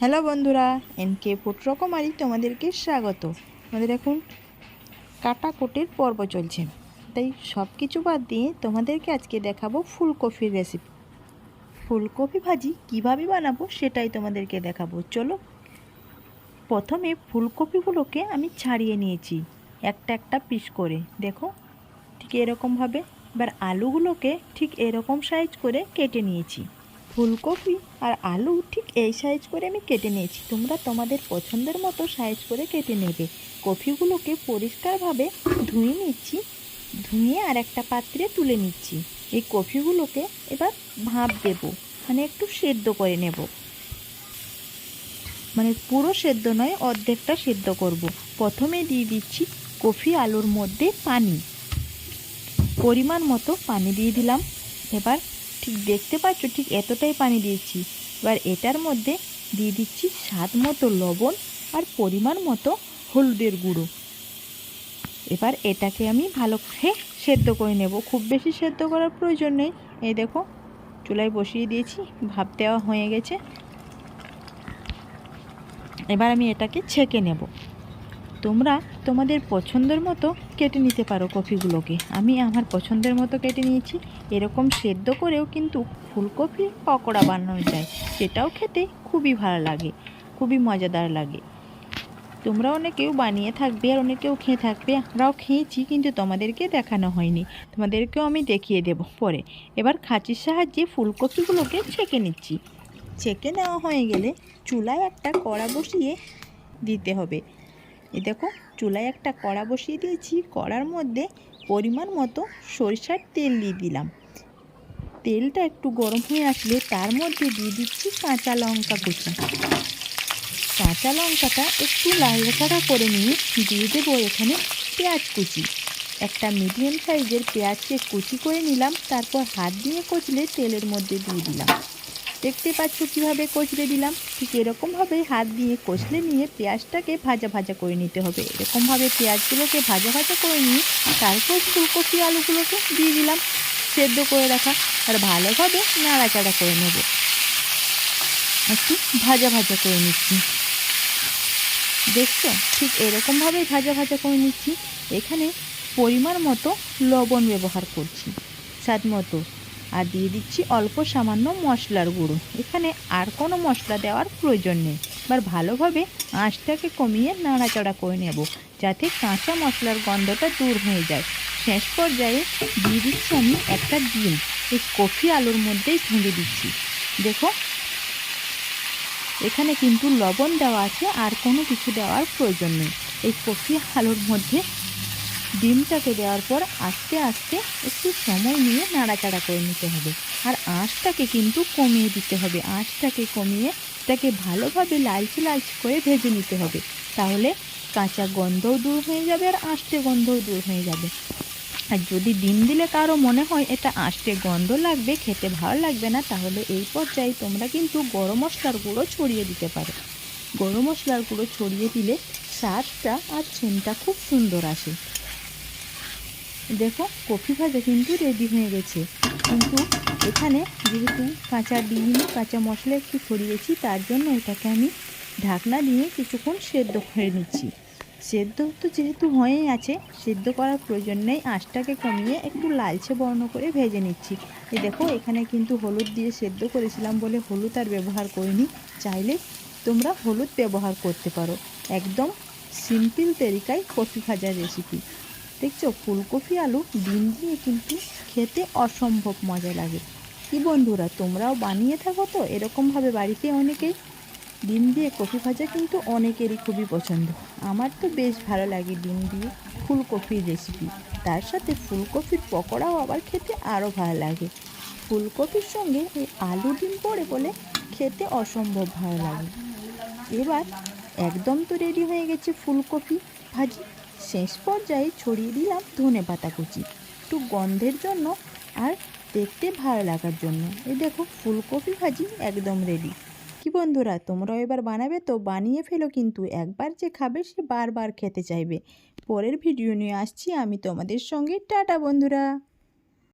Hello বন্ধুরা, NK food রকমারি তোমাদেরকে স্বাগত। আমাদের এখন কাটাকুটির পর্ব চলছে। তাই সব কিছু বাদ দিয়ে তোমাদেরকে আজকে দেখাবো ফুলকপির রেসিপি ফুলকপি ভাজি কীভাবে বানাবো সেটাই তোমাদেরকে দেখাবো। চলো, প্রথমে ফুলকপিগুলোকে আমি ছাড়িয়ে নিয়েছি, একটা একটা পিস করে। দেখো, ঠিক এরকমভাবে। এবার আলুগুলোকে ঠিক এরকম সাইজ করে কেটে নিয়েছি। ফুলকপি আর আলু ঠিক এই সাইজ করে আমি কেটে নিয়েছি। তোমরা তোমাদের পছন্দের মতো সাইজ করে কেটে নেবে। কফিগুলোকে পরিষ্কারভাবে ধুয়ে নিচ্ছি। ধুয়ে আর একটা পাত্রে তুলে নিচ্ছি। এই কফিগুলোকে এবার ভাপ দেব মানে একটু সেদ্ধ করে নেব। মানে পুরো সেদ্ধ নয়, অর্ধেকটা সেদ্ধ করব। প্রথমে দিয়ে দিচ্ছি কফি আলুর মধ্যে পানি। পরিমাণ মতো পানি দিয়ে দিলাম। এবার ঠিক দেখতে পাচ্ছ, ঠিক এতটাই পানি দিয়েছি। এবার এটার মধ্যে দিয়ে দিচ্ছি স্বাদ মতো লবণ আর পরিমাণ মতো হলুদের গুঁড়ো। এবার এটাকে আমি ভালো করে সেদ্ধ করে নেব। খুব বেশি সেদ্ধ করার প্রয়োজন নেই। এই দেখো, চুলায় বসিয়ে দিয়েছি, ভাপ দেওয়া হয়ে গেছে। এবার আমি এটাকে ছেঁকে নেব। তোমরা তোমাদের পছন্দের মতো কেটে নিতে পারো কফিগুলোকে। আমি আমার পছন্দের মতো কেটে নিয়েছি। এরকম সেদ্ধ করেও কিন্তু ফুলকপি, পকোড়া বানানো যায়। সেটাও খেতে খুবই ভালো লাগে, খুবই মজাদার লাগে। তোমরা অনেকেও বানিয়ে থাকবে আর অনেকেও খেয়ে থাকবে। আমরাও খেয়েছি কিন্তু তোমাদেরকে দেখানো হয়নি। তোমাদেরকেও আমি দেখিয়ে দেব পরে। এবার খাঁচির সাহায্যে ফুলকপিগুলোকে ছেঁকে নিচ্ছি। ছেঁকে নেওয়া হয়ে গেলে চুলায় একটা কড়া বসিয়ে দিতে হবে। এ দেখো, চুলায় একটা কড়া বসিয়ে দিয়েছি। কড়ার মধ্যে পরিমাণ মতো সরিষার তেল দিয়ে দিলাম। তেলটা একটু গরম হয়ে আসলে তার মধ্যে দিয়ে দিচ্ছি কাঁচা লঙ্কা কুচি। কাঁচা লঙ্কাটা একটু লাল কাটা করে নিয়ে দিয়ে দেবো এখানে পেঁয়াজ কুচি। একটা মিডিয়াম সাইজের পেঁয়াজকে কুচি করে নিলাম, তারপর হাত দিয়ে কচলে তেলের মধ্যে দিয়ে দিলাম। দেখতে পাচ্ছ কীভাবে কচলে দিলাম? ঠিক এরকমভাবে হাত দিয়ে কচলে নিয়ে পেঁয়াজটাকে ভাজা ভাজা করে নিতে হবে। এরকমভাবে পেঁয়াজগুলোকে ভাজা ভাজা করে নিয়ে তারপর ফুলকপি আলুগুলোকে দিয়ে দিলাম। সেদ্ধ করে রাখা আর ভালোভাবে নাড়াচাড়া করে নেব। একটু ভাজা ভাজা করে নিচ্ছি। দেখছ? ঠিক এরকমভাবেই ভাজা ভাজা করে নিচ্ছি। এখানে পরিমাণ মতো লবণ ব্যবহার করছি। স্বাদ মতো। আর দিয়ে দিচ্ছি অল্প সামান্য মশলার গুঁড়ো। এখানে আর কোনো মশলা দেওয়ার প্রয়োজন নেই। এবার ভালোভাবে আঁচটাকে কমিয়ে নাড়াচাড়া করে নেব যাতে কাঁচা মশলার গন্ধটা দূর হয়ে যায়। শেষ পর্যায়ে দিয়ে দিচ্ছি আমি একটা ডিম। এই কফি আলুর মধ্যেই ভেঙে দিচ্ছি। দেখো, এখানে কিন্তু লবণ দেওয়া আছে, আর কোনো কিছু দেওয়ার প্রয়োজন নেই। এই কফি আলুর মধ্যে ডিমটাকে দেওয়ার পর আস্তে আস্তে একটু সময় নিয়ে নাড়াচাড়া করে নিতে হবে। আর আঁচটাকে কিন্তু কমিয়ে দিতে হবে। আঁচটাকে কমিয়ে এটাকে ভালোভাবে লালচে লালচে করে ভেজে নিতে হবে। তাহলে কাঁচা গন্ধও দূর হয়ে যাবে আর আঁশটে গন্ধও দূর হয়ে যাবে। আর যদি ডিম দিলে কারও মনে হয় এটা আঁশটে গন্ধ লাগবে, খেতে ভালো লাগবে না, তাহলে এই পর্যায়ে তোমরা কিন্তু গরম মশলার গুঁড়ো ছড়িয়ে দিতে পারো। গরম মশলার গুঁড়ো ছড়িয়ে দিলে স্বাদটা আর ছেনটা খুব সুন্দর আসে। দেখো, কফি ভাজা কিন্তু রেডি হয়ে গেছে। কিন্তু এখানে যেহেতু কাঁচা ডিম, কাঁচা মশলা একটু ছড়িয়েছি, তার জন্য এটাকে আমি ঢাকনা দিয়ে কিছুক্ষণ সেদ্ধ করে নিচ্ছি। সেদ্ধ তো যেহেতু হয়েই আছে, সেদ্ধ করার প্রয়োজন নেই, আঁচটাকে কমিয়ে একটু লালচে বর্ণ করে ভেজে নিচ্ছি। এই দেখো, এখানে কিন্তু হলুদ দিয়ে সেদ্ধ করেছিলাম বলে হলুদ আর ব্যবহার করিনি। চাইলে তোমরা হলুদ ব্যবহার করতে পারো। একদম সিম্পল তরিকায় কফি ভাজার রেসিপি দেখছ, ফুলকপি, আলু, ডিম দিয়ে কিন্তু খেতে অসম্ভব মজা লাগে। কি বন্ধুরা, তোমরাও বানিয়ে থাকো তো, এরকমভাবে বাড়িতে অনেকেই। ডিম দিয়ে কফি ভাজা কিন্তু অনেকেরই খুবই পছন্দ। আমার তো বেশ ভালো লাগে ডিম দিয়ে ফুলকপির রেসিপি তার সাথে ফুলকপির পকোড়াও আবার খেতে আরও ভালো লাগে। ফুলকপির সঙ্গে এই আলু ডিম পড়ে বলে খেতে অসম্ভব ভালো লাগে। এবার একদম তো রেডি হয়ে গেছে ফুলকপি ভাজি। শেষ পর্যায়ে ছড়িয়ে দিলাম ধনে পাতা কুচি। একটু গন্ধের জন্য আর দেখতে ভালো লাগার জন্য। এই দেখো, ফুলকপি ভাজি একদম রেডি কি বন্ধুরা, তোমরাও এবার বানাবে তো বানিয়ে ফেলো কিন্তু একবার যে খাবে সে বারবার খেতে চাইবে। পরের ভিডিও নিয়ে আসছি আমি তোমাদের সঙ্গে। টাটা বন্ধুরা।